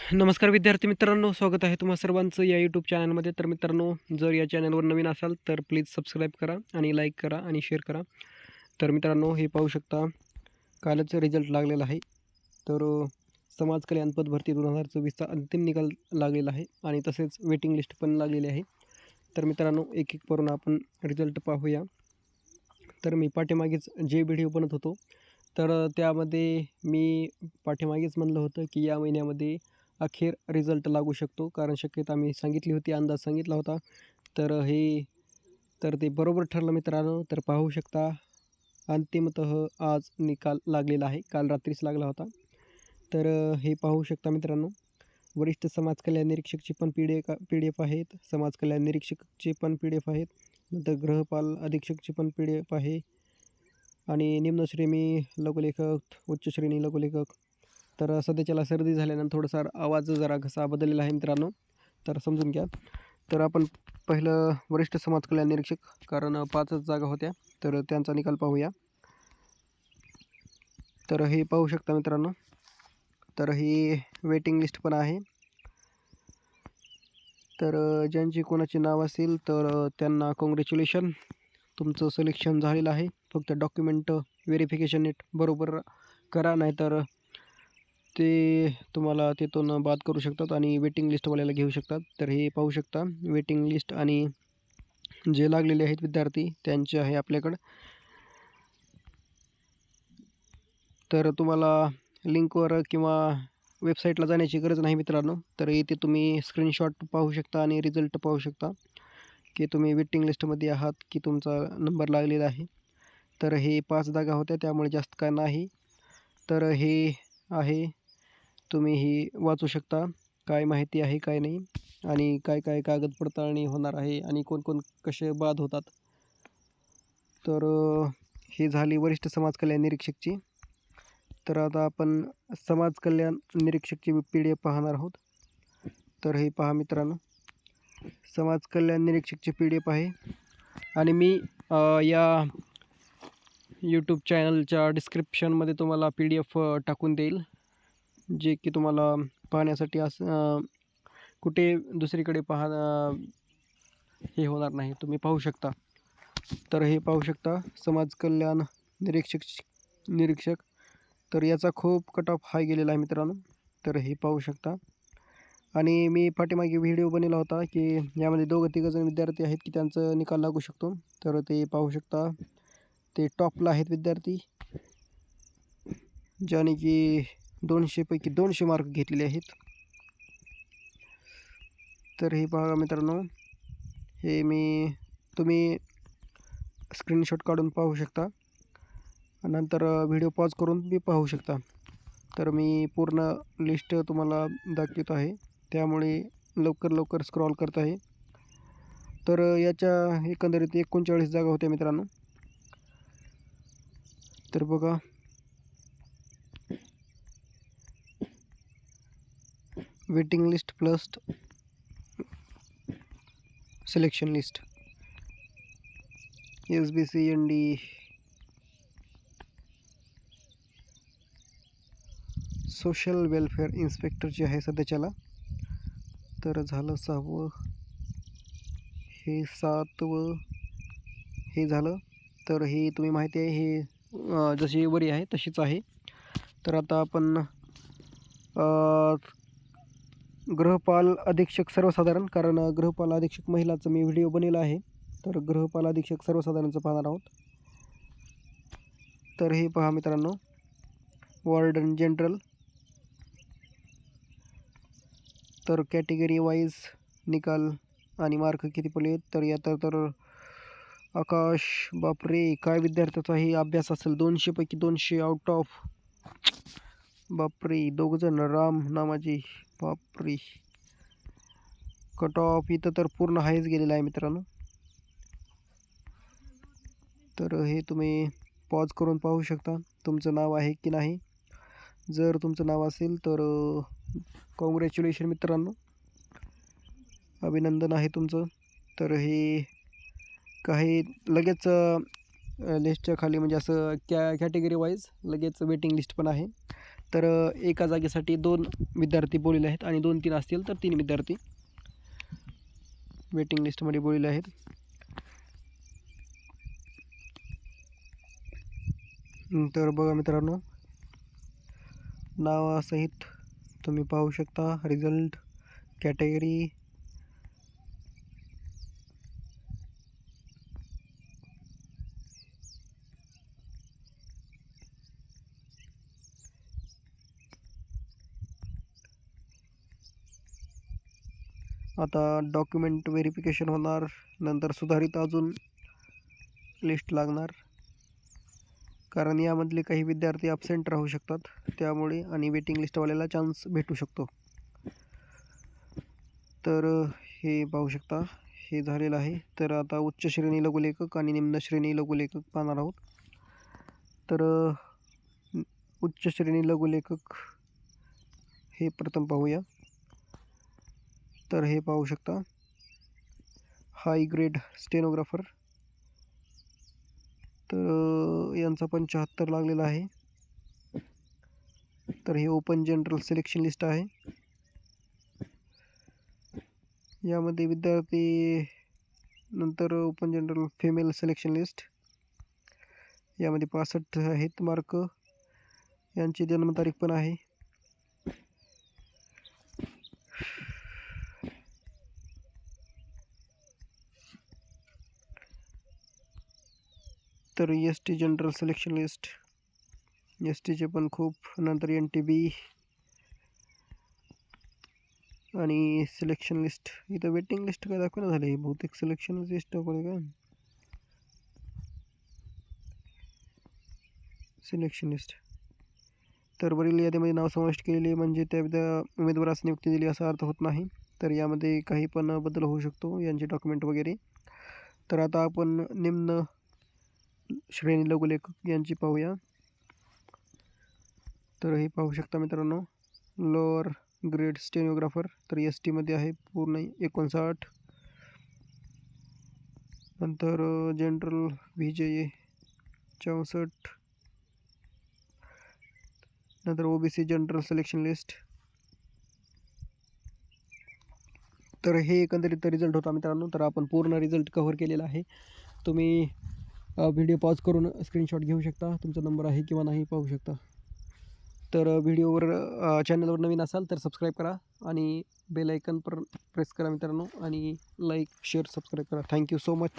नमस्कार विद्यार्थी मित्रांनो स्वागत आहे तुम्हा सर्वांचं या यूट्यूब चॅनलमध्ये तर मित्रांनो जर या चॅनलवर नवीन असाल तर प्लीज सबस्क्राईब करा आणि लाईक करा आणि शेअर करा. तर मित्रांनो हे पाहू शकता कालच रिझल्ट लागलेला आहे. तर समाज कल्याण पद भरती दोन हजार चोवीसचा अंतिम निकाल लागलेला आहे आणि तसेच वेटिंग लिस्ट पण लागलेली आहे. तर मित्रांनो एक एक करून आपण रिझल्ट पाहूया. तर मी पाठीमागेच जे व्हिडिओ बनत होतो तर त्यामध्ये मी पाठीमागेच म्हणलं होतं की या महिन्यामध्ये अखेर रिझल्ट लागू शकतो. कारण शक्यता मी सांगितली होती अंदाज सांगितला होता. तर हे तर ते बरोबर ठरलं मित्रांनो. तर पाहू शकता अंतिमतः आज निकाल लागलेला आहे. काल रात्रीच लागला होता. तर हे पाहू शकता मित्रांनो. वरिष्ठ समाज कल्याण निरीक्षकची पण P D F P D F आहेत. समाज कल्याण निरीक्षकचे पण पी डी एफ आहेत. नंतर गृहपाल अधीक्षकचे पण पी डी एफ आहे. आणि निम्नश्रेणी लघुलेखक उच्च श्रेणी लघुलेखक तर सध्याच्याला सर्दी झाल्यानंतर थोडासा आवाज जरा घसा बदललेला आहे मित्रांनो. तर समजून घ्या. तर आपण पहिलं वरिष्ठ समाज कल्याण निरीक्षक कारण पाचच जागा होत्या तर त्यांचा निकाल पाहूया. तर हे पाहू शकता मित्रांनो. तर ही वेटिंग लिस्ट पण आहे. तर ज्यांची कोणाचे नाव असेल तर त्यांना कॉंग्रॅच्युलेशन तुमचं सिलेक्शन झालेलं आहे. फक्त डॉक्युमेंट व्हेरिफिकेशन नीट बरोबर करा नाहीतर ते तुम्हाला तिथून बाद करू शकतात आणि वेटिंग लिस्टवाल्याला घेऊ शकतात. तर हे पाहू शकता वेटिंग लिस्ट आणि जे लागलेले आहेत विद्यार्थी त्यांचे आहे आपल्याकडं. तर तुम्हाला लिंकवर किंवा वेबसाईटला जाण्याची गरज नाही मित्रांनो. तर इथे तुम्ही स्क्रीनशॉट पाहू शकता आणि रिझल्ट पाहू शकता की तुम्ही वेटिंग लिस्टमध्ये आहात की तुमचा नंबर लागलेला आहे. तर हे पाच जागा होत्या त्यामुळे जास्त काय नाही. तर हे आहे तुम्ही ही वाचू शकता. काय माहिती आहे काय नाही. आणि काय काय कागद पडताळणी होणार आहे आणि कोणकोण कसे बाद होतात. तर ही झाली वरिष्ठ समाज कल्याण निरीक्षकची. तर आता आपण समाज कल्याण निरीक्षकची पी डी एफ पाहणार आहोत. तर हे पहा मित्रांनो. समाज कल्याण निरीक्षकची पी डी एफ आहे. आणि मी या यूट्यूब चॅनलच्या डिस्क्रिप्शनमध्ये तुम्हाला पी डी एफ टाकून देईल. जे की तुम्हाला पाहण्यासाठी असं कुठे दुसरीकडे पाहा हे होणार नाही तुम्ही पाहू शकता. तर हे पाहू शकता समाज कल्याण निरीक्षक निरीक्षक. तर याचा खूप कट ऑफ हाय गेलेला आहे मित्रांनो. तर हे पाहू शकता. आणि मी पाठीमागे व्हिडिओ बनवला होता की यामध्ये दोघं तिघंजण विद्यार्थी आहेत की त्यांचं निकाल लागू शकतो. तर ते पाहू शकता. ते टॉपला आहेत विद्यार्थी. ज्याने की दोनशेपैकी दोनशे मार्क घेतलेले आहेत. तर हे बघा मित्रांनो हे मी तुम्ही स्क्रीनशॉट काढून पाहू शकता. नंतर व्हिडिओ पॉज करून बी पाहू शकता. तर मी पूर्ण लिस्ट तुम्हाला दाखवत आहे. त्यामुळे लवकर लवकर स्क्रॉल करत आहे. तर याच्या एकंदरीत एकोणचाळीस जागा होत्या मित्रांनो. तर बघा waiting list plus selection list. S B C N D. Social welfare इन्स्पेक्टरचे आहे सध्याच्याला तर झालं सहावं. हे सातवं हे झालं. तर हे तुम्ही माहिती आहे हे जशी वरी आहे तशीच आहे. तर आता आपण गृहपाल अधीक्षक सर्वसाधारण कारण गृहपाल अधीक्षक महिलाचं मी व्हिडिओ बनवला आहे. तर गृहपाल अधीक्षक सर्वसाधारणचं पाहणार आहोत. तर हे पहा मित्रांनो वॉर्डन जनरल. तर कॅटेगरी वाईज निकाल आणि मार्क किती पडले तर यात तर आकाश बापरे काय विद्यार्थ्याचा हे अभ्यास असेल? दोनशेपैकी दोनशे आउट ऑफ बापरे दोघंजण राम नामाचे बापरे. कट ऑफ इथं तर पूर्ण हायच गेलेला आहे मित्रांनो. तर हे तुम्ही पॉज करून पाहू शकता तुमचं नाव आहे की नाही. जर तुमचं नाव असेल तर कॉंग्रॅच्युलेशन मित्रांनो. अभिनंदन आहे तुमचं. तर हे काही लगेच लिस्टच्या खाली म्हणजे असं कॅ कॅटेगरी वाईज लगेच वेटिंग लिस्ट पण आहे. तर एका जागेसाठी दोन विद्यार्थी बोललेले आहेत आणि दोन तीन असतील तर तीन विद्यार्थी वेटिंग लिस्टमध्ये बोललेले आहेत. तर बघा मित्रांनो नावासहित तुम्ही पाहू शकता रिझल्ट कॅटेगरी आता डॉक्युमेंट व्हेरिफिकेशन होणार नंतर सुधारित अजून लिस्ट लागणार. कारण यामधले काही विद्यार्थी ॲबसेंट राहू शकतात त्यामुळे आणि वेटिंग लिस्टवाल्याला चान्स भेटू शकतो. तर हे पाहू शकता हे झालेलं आहे. तर आता उच्च श्रेणी लघुलेखक आणि निम्न श्रेणी लघुलेखक पाहणार आहोत. तर उच्च श्रेणी लघुलेखक हे प्रथम पाहूया. तर हे पाहू शकता. High grade stenographer. तर यांचा पंचाहत्तर लागलेला आहे. तर हे ओपन जनरल सिलेक्शन लिस्ट आहे. यामध्ये विद्यार्थी नंतर open general female selection list. यामध्ये पासष्ट आहेत मार्क. यांची जन्मतारीख पण आहे. तर S T general selection list S टीचे पण खूप नंतर एन टी बी आणि सिलेक्शन लिस्ट इथं वेटिंग लिस्ट काय दाखवणं झाले बहुतेक सिलेक्शन लिस्ट दाखवले का? सिलेक्शन लिस्ट तर वरील यादीमध्ये नाव समाविष्ट केलेले म्हणजे त्या उमेदवारास नियुक्ती दिली असा अर्थ होत नाही. तर यामध्ये काही पण बदल होऊ शकतो यांचे डॉक्युमेंट वगैरे. तर आता आपण निम्न श्रेणी लघुलेखक यांची पाहूया. तर हे पाहू शकता मित्रांनो लोअर ग्रेड स्टेनिओग्राफर तर एस टीमध्ये आहे पूर्ण एकोणसाठ. नंतर जनरल व्ही जे ए चौसष्ट. नंतर O B C general selection list तर हे एकंदरीत रिझल्ट होता मित्रांनो तर आपण पूर्ण रिझल्ट कव्हर केलेला आहे. तुम्ही व्हिडिओ पॉज करून स्क्रीनशॉट घेऊ शकता. तुमचा नंबर आहे किंवा नाही पाहू शकता. तर व्हिडिओवर चॅनलवर नवीन असाल तर सबस्क्राईब करा आणि बेल आयकन पर प्रेस करा मित्रांनो आणि लाईक शेअर सबस्क्राईब करा. Thank you so much